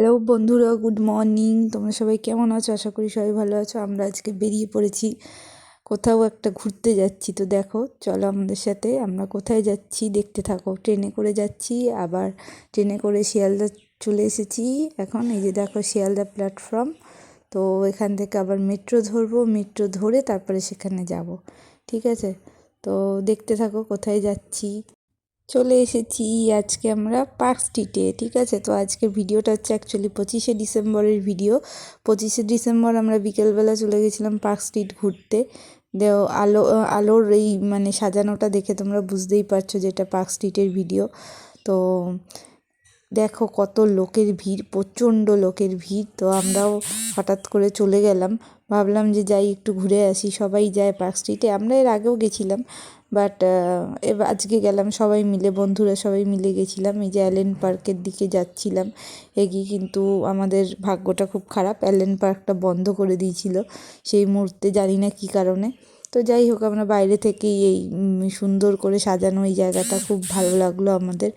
Hello বন্ধুরা, good morning. তোমরা সবাই কেমন আছো? আশা করি সবাই ভালো আছো। আমরা আজকে বেরিয়ে পড়েছি। কোথাও একটা ঘুরতে যাচ্ছি। তো দেখো, চলো আমাদের সাথে। আমরা কোথায় যাচ্ছি দেখতে থাকো। ট্রেনে করে যাচ্ছি, আবার ট্রেনে করে শিয়ালদা চলে এসেছি। এখন এই যে দেখো শিয়ালদা প্ল্যাটফর্ম তো এখান থেকে আবার মেট্রো ধরবো। মেট্রো ধরে তারপরে সেখানে যাব। ঠিক আছে? তো দেখতে থাকো কোথায় যাচ্ছি। চলে এসেছি আজকে আমরা পার্ক স্ট্রিটে ঠিক আছে? তো আজকে ভিডিওটা হচ্ছে অ্যাকচুয়ালি পঁচিশে ডিসেম্বরের ভিডিও পঁচিশে ডিসেম্বর আমরা বিকেলবেলা চলে গেছিলাম পার্ক স্ট্রিট ঘুরতে। দেও, আলো আলোর এই মানে সাজানোটা দেখে তোমরা বুঝতেই পারছ যে এটা পার্ক স্ট্রিটের ভিডিও তো দেখো কত লোকের ভিড়, প্রচণ্ড লোকের ভিড়। তো আমরাও হঠাৎ করে চলে গেলাম। ভাবলাম যে যাই, একটু ঘুরে আসি। সবাই যায় পার্ক স্ট্রিটে। আমরা এর আগেও গেছিলাম বাট এবার আজকে গেলাম সবাই মিলে, বন্ধুরা সবাই মিলে গেছিলাম। এই যে অ্যালেন পার্কের দিকে যাচ্ছিলাম। এগিয়ে কিন্তু আমাদের ভাগ্যটা খুব খারাপ। অ্যালেন পার্কটা বন্ধ করে দিয়েছিল। সেই মুহূর্তে জানি না কী কারণে। তো যাই হোক, আমরা বাইরে থেকেই এই সুন্দর করে সাজানো এই জায়গাটা খুব ভালো লাগল আমাদের।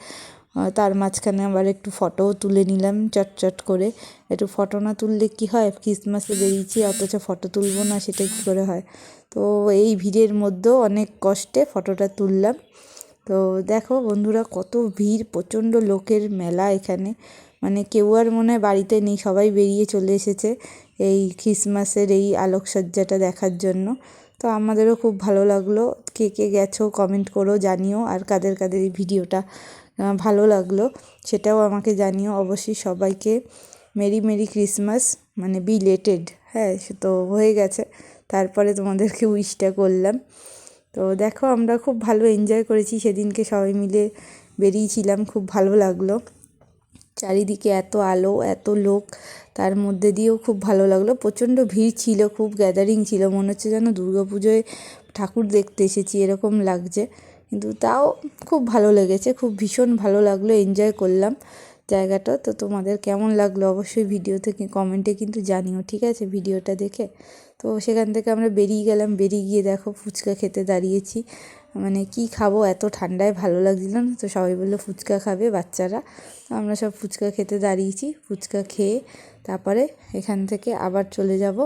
তার মাঝখানে আবার একটু ফটোও তুলে নিলাম, চটচট করে। একটু ফটো না তুললে কী হয়? ক্রিসমাসে বেরিয়েছি, অথচ ফটো তুলবো না, সেটা কী করে হয়? তো এই ভিড়ের মধ্যেও অনেক কষ্টে ফটোটা তুললাম। তো দেখো বন্ধুরা, কত ভিড়, প্রচণ্ড লোকের মেলা এখানে। মানে কেউ আর মনে হয় বাড়িতে নেই, সবাই বেরিয়ে চলে এসেছে এই ক্রিসমাসের এই আলোকসজ্জাটা দেখার জন্য। তো আমাদেরও খুব ভালো লাগল। কে কে গেছো কমেন্ট করো, জানিও আর কাদের কাদের এই ভিডিওটা ভালো লাগল সেটাও আমাকে জানিও অবশ্যই সবাইকে। মেরি মেরি ক্রিসমাস মানে বিলেটেড হ্যাঁ সে তো হয়ে গেছে। তারপরে তোমাদেরকে উইশটা করলাম। তো দেখো আমরা খুব ভালো এনজয় করেছি, সেদিনকে সবাই মিলে বেরিয়েছিলাম, খুব ভালো লাগল। চারিদিকে এত আলো, এত লোক, তার মধ্যে দিয়েও খুব ভালো লাগল। প্রচণ্ড ভিড় ছিল, খুব গ্যাদারিং ছিল। মনে হচ্ছে যেন পুজোয় ঠাকুর দেখতে এসেছি, এরকম লাগছে। কিন্তু তাও খুব ভালো লেগেছে, খুব ভীষণ ভালো লাগল এনজয় করলাম। জায়গাটা, তো তোমাদের কেমন লাগল অবশ্যই ভিডিও থেকে কমেন্টে কিন্তু জানিও, ঠিক আছে? ভিডিওটা দেখে। তো সেখান থেকে আমরা বেরিয়ে গেলাম, বেরিয়ে গিয়ে দেখো ফুচকা খেতে দাঁড়িয়েছি। মানে কি খাব? এত ঠান্ডায় ভালো লাগছিল না, তো সবাই বলল ফুচকা খাবে বাচ্চারা। তো আমরা সব ফুচকা খেতে দাঁড়িয়েছি, ফুচকা খেয়ে তারপরে এখান থেকে আবার চলে যাব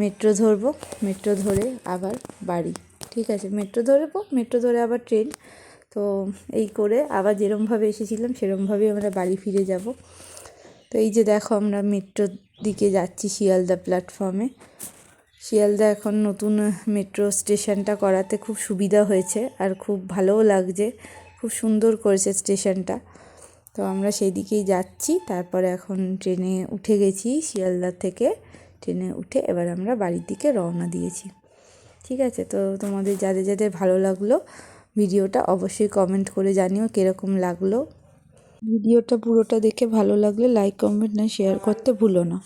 মেট্রো ধরবো মেট্রো ধরে আবার বাড়ি। ঠিক আছে? মেট্রো ধরবো মেট্রো ধরে আবার ট্রেন তো এই করে আবার যেরমভাবে এসেছিলাম, সেরমভাবেই আমরা বাড়ি ফিরে যাব। তো এই যে দেখো আমরা মেট্রোর দিকে যাচ্ছি শিয়ালদা প্ল্যাটফর্মে শিয়ালদা এখন নতুন মেট্রো স্টেশনটা করাতে খুব সুবিধা হয়েছে আর খুব ভালোও লাগছে, খুব সুন্দর করেছে স্টেশনটা। তো আমরা সেই দিকেই যাচ্ছি, তারপরে এখন ট্রেনে উঠে গেছি শিয়ালদা থেকে। ট্রেনে উঠে এবার আমরা বাড়ির দিকে রওনা দিয়েছি। ঠিক আছে, তো তোমাদের যাদের যাদের ভালো লাগল ভিডিওটা অবশ্যই কমেন্ট করে জানিও কীরকম লাগল। ভিডিওটা পুরোটা দেখে ভালো লাগলে লাইক কমেন্ট না শেয়ার করতে ভুলো না।